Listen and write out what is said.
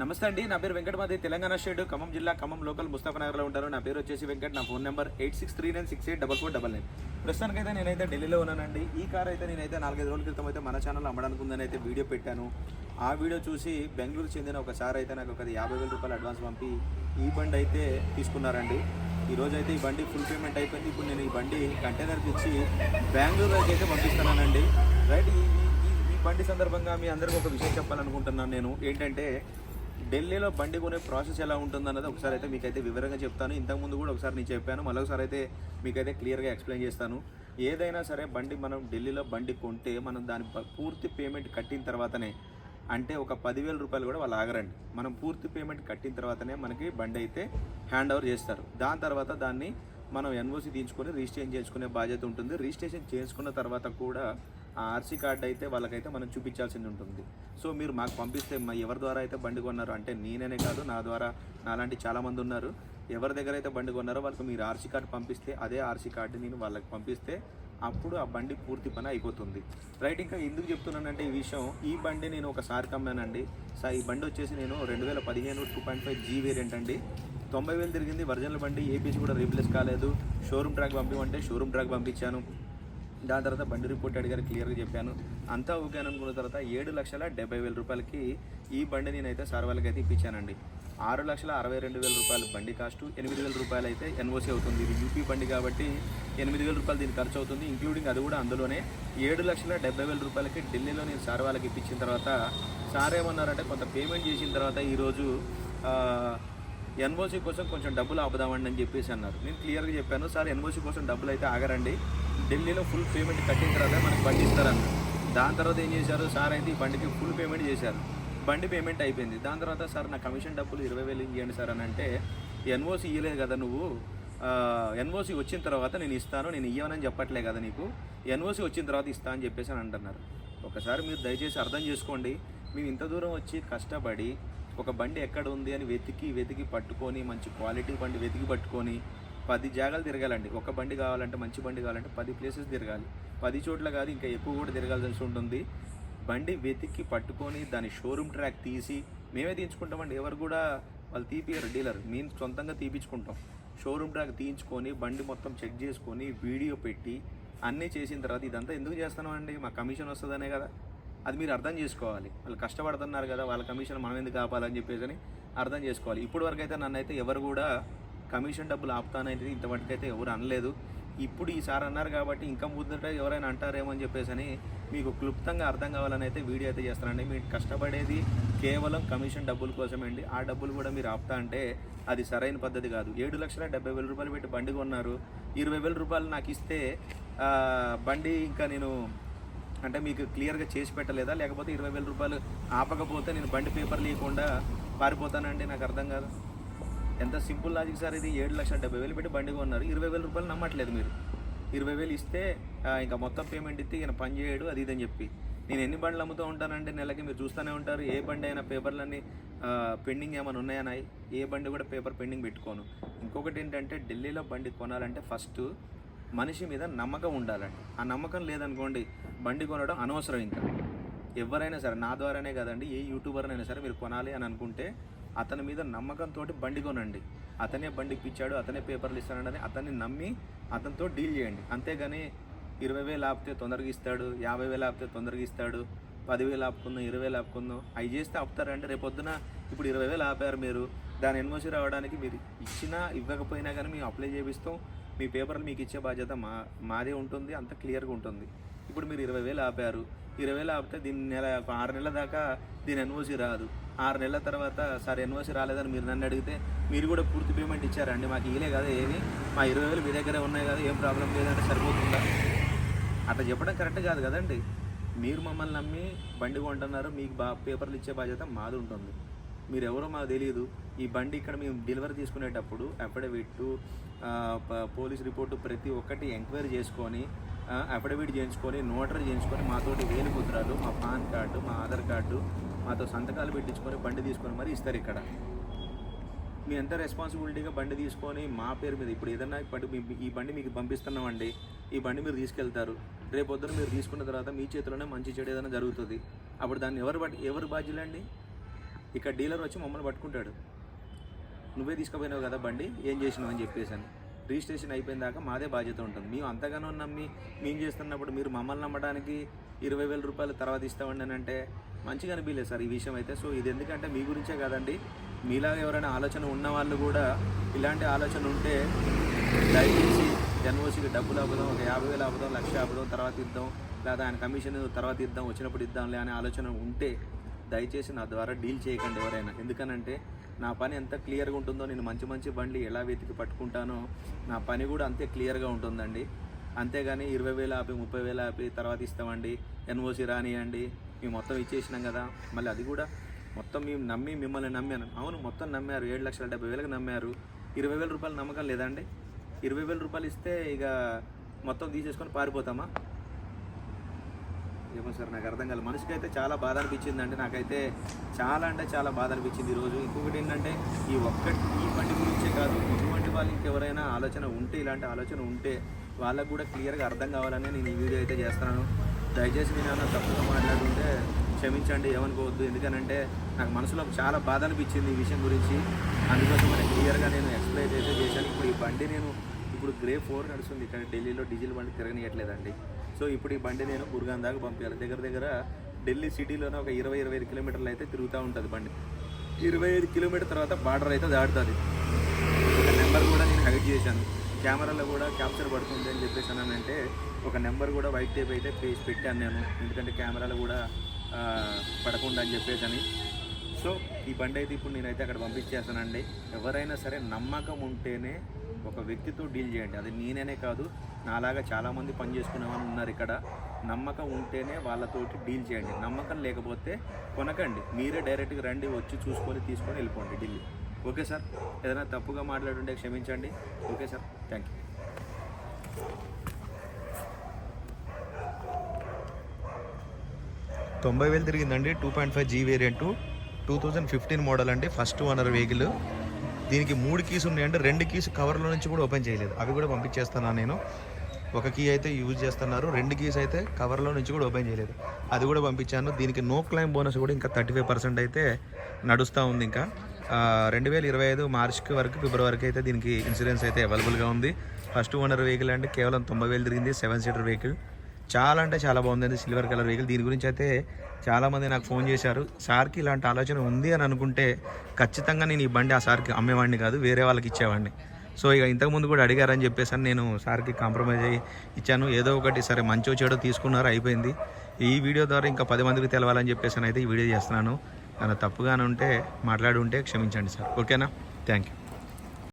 నమస్తే అండి. నా పేరు వెంకటమాది తెలంగాణ స్టేట్ ఖమ్మం జిల్లా ఖమ్మం లోకల్ ముస్తాఫనగర్లో ఉంటాను. నా పేరు వచ్చేసి వెంకట్. నా phone number eight six three nine six eight double four double nine. ప్రస్తుతానికైతే నేనైతే ఢిల్లీలో ఉన్నానండి. ఈ కార్ అయితే నేనైతే నాలుగైదు రోజుల క్రితం అయితే మన ఛానల్ అమ్మడానికి ఉందని అయితే వీడియో పెట్టాను. ఆ వీడియో చూసి బెంగళూరు చెందిన ఒక సార్ అయితే నాకు ఒక యాభై వేల రూపాయలు అడ్వాన్స్ పంపి ఈ బండి అయితే తీసుకున్నారండి. ఈ రోజు అయితే ఈ బండి ఫుల్ పేమెంట్ అయిపోయింది. ఇప్పుడు నేను ఈ బండి కంటైనర్కి ఇచ్చి బెంగళూరులోకి అయితే పంపిస్తున్నానండి రైట్ ఈ ఈ- ఈ- ఈ బండి సందర్భంగా మీ అందరికీ ఒక విషయం చెప్పాలనుకుంటున్నాను నేను. ఏంటంటే ఢిల్లీలో బండి కొనే ప్రాసెస్ ఎలా ఉంటుందన్నది ఒకసారి అయితే మీకైతే వివరంగా చెప్తాను. ఇంతకుముందు కూడా ఒకసారి నేను చెప్పాను. మరొకసారి అయితే మీకైతే క్లియర్గా ఎక్స్ప్లెయిన్ చేస్తాను. ఏదైనా సరే బండి మనం ఢిల్లీలో బండి కొంటే మనం దాని పూర్తి పేమెంట్ కట్టిన తర్వాతనే అంటే ఒక పదివేల రూపాయలు కూడా వాళ్ళు ఆగరండి. మనం పూర్తి పేమెంట్ కట్టిన తర్వాతనే మనకి బండి అయితే హ్యాండ్ ఓవర్ చేస్తారు. దాని తర్వాత దాన్ని మనం ఎన్ఓసి తీయించుకొని రిజిస్ట్రేషన్ చేసుకునే బాధ్యత ఉంటుంది. రిజిస్ట్రేషన్ చేసుకున్న తర్వాత కూడా ఆ ఆర్సీ కార్డు అయితే వాళ్ళకైతే మనం చూపించాల్సింది ఉంటుంది. సో మీరు మాకు పంపిస్తే మా ఎవరి ద్వారా అయితే బండి కొన్నారు అంటే నేనే కాదు నా ద్వారా నాలాంటి చాలామంది ఉన్నారు. ఎవరి దగ్గర అయితే బండి కొన్నారో వాళ్ళకి మీరు ఆర్సీ కార్డు పంపిస్తే అదే ఆర్సీ కార్డు నేను వాళ్ళకి పంపిస్తే అప్పుడు ఆ బండి పూర్తి పని అయిపోతుంది. రైట్ ఇంకా ఎందుకు చెప్తున్నానంటే ఈ విషయం ఈ బండి నేను ఒకసారి కమ్మానండి. సార్ ఈ బండి వచ్చేసి నేను రెండు వేల పదిహేను two point five G variant అండి. తొంభై వేలు తిరిగింది ఒరిజినల్ బండి ఏపీసీ కూడా రీప్లేస్ కాలేదు. షోరూమ్ ట్రాక్ పంపిమంటే షోరూమ్ ట్రాక్ పంపించాను. దాని తర్వాత బండి రిపోర్ట్ అడిగారు క్లియర్గా చెప్పాను. అంతా ఓకే అనుకున్న తర్వాత ఏడు లక్షల డెబ్బై వేల రూపాయలకి ఈ బండి నేనైతే సార్ వాళ్ళకి అయితే ఇప్పించానండి. ఆరు లక్షల అరవై రెండు వేల రూపాయలు బండి కాస్ట్ ఎనిమిది వేల రూపాయలు అయితే ఎన్ఓసి అవుతుంది. ఇది యూపీ బండి కాబట్టి ఎనిమిది వేల రూపాయలు దీనికి ఖర్చు అవుతుంది ఇంక్లూడింగ్ అది కూడా అందులోనే ఏడు లక్షల డెబ్బై వేల రూపాయలకి ఢిల్లీలో నేను సార్ వాళ్ళకి ఇప్పించిన తర్వాత సార్ ఏమన్నారంటే కొంత పేమెంట్ చేసిన తర్వాత ఈరోజు ఎన్ఓసి కోసం కొంచెం డబ్బులు ఆపుదామండి అని చెప్పేసి అన్నారు. నేను క్లియర్గా చెప్పాను సార్ ఎన్ఓసి కోసం డబ్బులు అయితే ఆగరండి. ఢిల్లీలో ఫుల్ పేమెంట్ కట్టిన తర్వాత మనకి బండి ఇస్తారన్నారు. దాని తర్వాత ఏం చేశారు? సార్ అయితే ఈ బండికి ఫుల్ పేమెంట్ చేశారు. బండి పేమెంట్ అయిపోయింది. దాని తర్వాత సార్ నా కమిషన్ డబ్బులు ఇరవై వేలు ఇవ్వండి సార్ అని అంటే ఎన్ఓసి ఇవ్వలేదు కదా నువ్వు. ఎన్ఓసి వచ్చిన తర్వాత నేను ఇస్తాను నేను ఇవ్వనని చెప్పట్లే కదా నీకు. ఎన్ఓసి వచ్చిన తర్వాత ఇస్తా అని చెప్పేసి అని అంటున్నారు. ఒకసారి మీరు దయచేసి అర్థం చేసుకోండి. మేము ఇంత దూరం వచ్చి కష్టపడి ఒక బండి ఎక్కడ ఉంది అని వెతికి వెతికి పట్టుకొని మంచి క్వాలిటీ బండి వెతికి పట్టుకొని పది జాగాలు తిరగాలండి. ఒక బండి కావాలంటే మంచి బండి కావాలంటే పది ప్లేసెస్ తిరగాలి. పది చోట్ల కాదు ఇంకా ఎక్కువ కూడా తిరగాల్సి ఉంటుంది. బండి వెతికి పట్టుకొని దాని షోరూమ్ ట్రాక్ తీసి మేమే తీయించుకుంటామండి. ఎవరు కూడా వాళ్ళు తీపియరు డీలర్. మేము సొంతంగా తీపించుకుంటాం షోరూమ్ ట్రాక్ తీయించుకొని బండి మొత్తం చెక్ చేసుకొని వీడియో పెట్టి అన్నీ చేసిన తర్వాత ఇదంతా ఎందుకు చేస్తున్నామండి? మా కమిషన్ వస్తుందనే కదా. అది మీరు అర్థం చేసుకోవాలి. వాళ్ళు కష్టపడుతున్నారు కదా వాళ్ళ కమిషన్ మనం ఎందుకు ఆపాలని చెప్పేసి అని అర్థం చేసుకోవాలి. ఇప్పుడు వరకు అయితే నన్ను అయితే ఎవరు కూడా కమిషన్ డబ్బులు ఆపుతానైతే ఇంతవరకు అయితే ఎవరు అనలేదు. ఇప్పుడు ఈసారి అన్నారు కాబట్టి ఇంకా ముందట ఎవరైనా అంటారేమో అని చెప్పేసి అని మీకు క్లుప్తంగా అర్థం కావాలని అయితే వీడియో అయితే చేస్తానండి. మీరు కష్టపడేది కేవలం కమిషన్ డబ్బుల కోసమే అండి. ఆ డబ్బులు కూడా మీరు ఆపుతా అంటే అది సరైన పద్ధతి కాదు. ఏడు లక్షల డెబ్బై వేల రూపాయలు పెట్టి బండి కొన్నారు. ఇరవై వేల రూపాయలు నాకు ఇస్తే బండి ఇంకా నేను అంటే మీకు క్లియర్గా చేసి పెట్టలేదా? లేకపోతే ఇరవై వేల రూపాయలు ఆపకపోతే నేను బండి పేపర్ లేకుండా పారిపోతానండి నాకు అర్థం కాదు. ఎంత సింపుల్ లాజిక్ సార్ ఇది? ఏడు లక్షల డెబ్బై వేలు పెట్టి బండి కొన్నారు. ఇరవై వేల రూపాయలు నమ్మట్లేదు మీరు. ఇరవై వేలు ఇస్తే ఇంకా మొత్తం పేమెంట్ ఇస్తే ఈయన పని చేయడు అది ఇదని చెప్పి. నేను ఎన్ని బండ్లు అమ్ముతూ ఉంటానంటే నెలకి మీరు చూస్తూనే ఉంటారు. ఏ బండి అయినా పేపర్లన్నీ పెండింగ్ ఏమైనా ఉన్నాయని ఏ బండి కూడా పేపర్ పెండింగ్ పెట్టుకోను. ఇంకొకటి ఏంటంటే ఢిల్లీలో బండి కొనాలంటే ఫస్ట్ మనిషి మీద నమ్మకం ఉండాలండి. ఆ నమ్మకం లేదనుకోండి బండి కొనడం అనవసరం ఇంకా ఎవరైనా సరే నా ద్వారానే కదండి ఏ యూట్యూబర్ అయినా సరే మీరు కొనాలి అని అనుకుంటే అతని మీద నమ్మకంతో బండి కొనండి. అతనే బండి ఇప్పించాడు అతనే పేపర్లు ఇస్తానని అతన్ని నమ్మి అతనితో డీల్ చేయండి. అంతేగాని ఇరవై వేలు ఆపితే తొందరగా ఇస్తాడు యాభై వేలు ఆపితే తొందరగా ఇస్తాడు పదివేలు ఆపుకుందాం ఇరవై వేలు ఆపుకుందాం అవి చేస్తే ఆపుతారంటే రేపు పొద్దున ఇప్పుడు ఇరవై వేలు ఆపారు మీరు దాని ఎన్ఓసి రావడానికి మీరు ఇచ్చినా ఇవ్వకపోయినా కానీ మేము అప్లై చేపిస్తాం. మీ పేపర్లు మీకు ఇచ్చే బాధ్యత మా మాదే ఉంటుంది అంత క్లియర్గా ఉంటుంది. ఇప్పుడు మీరు ఇరవై వేలు ఆపారు. ఇరవై వేలు ఆపితే దీని నెల ఆరు నెలల దాకా దీని ఎన్ఓసి రాదు. ఆరు నెలల తర్వాత సార్ ఎన్ఓసి రాలేదని మీరు నన్ను అడిగితే మీరు కూడా పూర్తి పేమెంట్ ఇచ్చారండి. మాకు ఇలే కదా ఏమి. మా ఇరవై వేలు మీ దగ్గరే ఉన్నాయి కదా ఏం ప్రాబ్లం లేదంటే సరిపోతుందా? అట్లా చెప్పడం కరెక్ట్ కాదు కదండి. మీరు మమ్మల్ని నమ్మి బండి కొంటున్నారు మీకు బా పేపర్లు ఇచ్చే బాధ్యత మాది ఉంటుంది. మీరెవరో మాకు తెలియదు ఈ బండి ఇక్కడ మేము డెలివరీ తీసుకునేటప్పుడు అఫిడవిట్ పోలీస్ రిపోర్టు ప్రతి ఒక్కటి ఎంక్వైరీ చేసుకొని అఫిడవిట్ చేయించుకొని నోటరీ చేయించుకొని మాతోటి వేలు ముద్రాలు మా పాన్ కార్డు మా ఆధార్ కార్డు మాతో సంతకాలు పెట్టించుకొని బండి తీసుకొని మరి ఇస్తారు ఇక్కడ. మీ ఎంత రెస్పాన్సిబిలిటీగా బండి తీసుకొని మా పేరు మీద ఇప్పుడు ఏదన్నా బండి ఈ బండి మీకు పంపిస్తున్నామండి ఈ బండి మీరు తీసుకెళ్తారు రేపొద్దున మీరు తీసుకున్న తర్వాత మీ చేతిలోనే మంచి చెడు ఏదైనా జరుగుతుంది. అప్పుడు దాన్ని ఎవరు బట్టి ఎవరు బాధ్యులండి? ఇక్కడ డీలర్ వచ్చి మమ్మల్ని పట్టుకుంటాడు. నువ్వే తీసుకుపోయినావు కదా బండి ఏం చేసినావు అని చెప్పేసాను. రిజిస్ట్రేషన్ అయిపోయిన దాకా మాదే బాధ్యత ఉంటుంది. మేము అంతగానో నమ్మి మేము చేస్తున్నప్పుడు మీరు మమ్మల్ని నమ్మడానికి ఇరవై వేల రూపాయలు తర్వాత ఇస్తామండి అని అంటే మంచిగా అనిపించలేదు సార్ ఈ విషయం అయితే. సో ఇది ఎందుకంటే మీ గురించే కాదండి. మీలాగా ఎవరైనా ఆలోచన ఉన్న వాళ్ళు కూడా ఇలాంటి ఆలోచన ఉంటే దయచేసి ఎన్ఓసికి డబ్బులు అవ్వదాం ఒక యాభై వేలు అవ్వదాం లక్ష అవ్వదాం తర్వాత ఇద్దాం లేదా ఆయన కమిషన్ తర్వాత ఇద్దాం వచ్చినప్పుడు ఇద్దాంలే అనే ఆలోచన ఉంటే దయచేసి నా ద్వారా డీల్ చేయకండి ఎవరైనా. ఎందుకనంటే నా పని ఎంత క్లియర్గా ఉంటుందో నేను మంచి మంచి బండ్లు ఎలా వెతికి పట్టుకుంటానో నా పని కూడా అంతే క్లియర్గా ఉంటుందండి. అంతేగాని ఇరవై వేలు ఆపి ముప్పై వేలు ఆపి తర్వాత ఇస్తామండి ఎన్ఓసి రానియండి మేము మొత్తం ఇచ్చేసినాం కదా. మళ్ళీ అది కూడా మొత్తం మేము నమ్మి మిమ్మల్ని నమ్మాను. అవును మొత్తం నమ్మారు. ఏడు లక్షల డెబ్బై వేలకు నమ్మారు. ఇరవై వేల రూపాయలు నమ్మకం లేదండి. ఇరవై వేల రూపాయలు ఇస్తే ఇక మొత్తం తీసేసుకొని పారిపోతామా? ఏమో సార్ నాకు అర్థం కాలేదు. మనిషికి అయితే చాలా బాధ అనిపించింది అండి నాకైతే చాలా అంటే చాలా బాధ అనిపించింది ఈరోజు. ఇంకొకటి ఏంటంటే ఈ ఒక్కటి ఈ బండి గురించే కాదు ఇటువంటి వాళ్ళకి ఎవరైనా ఆలోచన ఉంటే ఇలాంటి ఆలోచన ఉంటే వాళ్ళకు కూడా క్లియర్గా అర్థం కావాలని నేను ఈ వీడియో అయితే చేస్తున్నాను. దయచేసి నేను ఏమైనా తప్పుగా మాట్లాడుతుంటే క్షమించండి ఏమనుకోవద్దు. ఎందుకనంటే నాకు మనసులో చాలా బాధ అనిపించింది ఈ విషయం గురించి. అందుకోసం మరి క్లియర్గా నేను ఎక్స్ప్లెయిన్ అయితే చేశాను. ఇప్పుడు ఈ బండి నేను ఇప్పుడు గ్రే ఫోర్ నడుస్తుంది ఇక్కడ ఢిల్లీలో డీజిల్ బండి తిరగనియట్లేదండి. సో ఇప్పుడు ఈ బండి నేను గురుగాన్ దాకా పంపించాలి దగ్గర దగ్గర ఢిల్లీ సిటీలోనే ఒక ఇరవై ఇరవై ఐదు కిలోమీటర్లు అయితే తిరుగుతూ ఉంటుంది బండి. ఇరవై ఐదు కిలోమీటర్ తర్వాత బార్డర్ అయితే దాటుతుంది. ఒక నెంబర్ కూడా నేను హైడ్ చేశాను. కెమెరాలో కూడా క్యాప్చర్ పడుతుంది అని చెప్పేసి అంటే ఒక నెంబర్ కూడా వైట్ టేప్ అయితే పేసి పెట్టాను నేను. ఎందుకంటే కెమెరాలో కూడా పడకుండా అని చెప్పేసి అని. సో ఈ బండి అయితే ఇప్పుడు నేనైతే అక్కడ పంపించేస్తానండి. ఎవరైనా సరే నమ్మకం ఉంటేనే ఒక వ్యక్తితో డీల్ చేయండి. అది నేననే కాదు నాలాగా చాలామంది పని చేసుకునే వాళ్ళు ఉన్నారు ఇక్కడ. నమ్మకం ఉంటేనే వాళ్ళతోటి డీల్ చేయండి. నమ్మకం లేకపోతే కొనకండి. మీరే డైరెక్ట్గా రండి వచ్చి చూసుకొని తీసుకొని వెళ్ళిపోండి ఢిల్లీ. Okay sir? ఏదైనా తప్పుగా మాట్లాడుంటే క్షమించండి. Okay sir? Thank you. తొంభై వేలు తిరిగిందండి. Two point five G variant two thousand fifteen model అండి ఫస్ట్ ఓనర్ వెహికల్ దీనికి మూడు కీస్ ఉన్నాయండి. రెండు కీస్ కవర్లో నుంచి కూడా ఓపెన్ చేయలేదు. అవి కూడా పంపించేస్తున్నాను నేను. ఒక కీ అయితే యూజ్ చేస్తున్నారు. రెండు కీస్ అయితే కవర్లో నుంచి కూడా ఓపెన్ చేయలేదు. అది కూడా పంపించాను. దీనికి నో క్లైమ్ బోనస్ కూడా ఇంకా థర్టీ ఫైవ్ పర్సెంట్ అయితే నడుస్తూ ఉంది ఇంకా. రెండు వేల ఇరవై ఐదు మార్చ్కి వరకు ఫిబ్రవరి వరకు అయితే దీనికి ఇన్సూరెన్స్ అయితే అవైలబుల్గా ఉంది. ఫస్ట్ ఓనర్ వెహికల్ అంటే కేవలం తొంభై వేలు తిరిగింది. సెవెన్ సీటర్ వెహికల్ చాలా అంటే చాలా బాగుందండి సిల్వర్ కలర్ వెహికల్. దీని గురించి అయితే చాలామంది నాకు ఫోన్ చేశారు. సార్కి ఇలాంటి ఆలోచన ఉంది అని అనుకుంటే ఖచ్చితంగా నేను ఈ బండి ఆ సార్కి అమ్మేవాడిని కాదు వేరే వాళ్ళకి ఇచ్చేవాడిని. సో ఇక ఇంతకుముందు కూడా అడిగారని చెప్పేసి నేను సార్కి కాంప్రమైజ్ అయ్యి ఇచ్చాను. ఏదో ఒకటి సరే మంచో చెడో తీసుకున్నారు అయిపోయింది. ఈ వీడియో ద్వారా ఇంకా పది మందికి తెలవాలని చెప్పేసి అయితే ఈ వీడియో చేస్తున్నాను. ఏమైనా తప్పుగానే ఉంటే మాట్లాడి ఉంటే క్షమించండి సార్. ఓకేనా? Thank you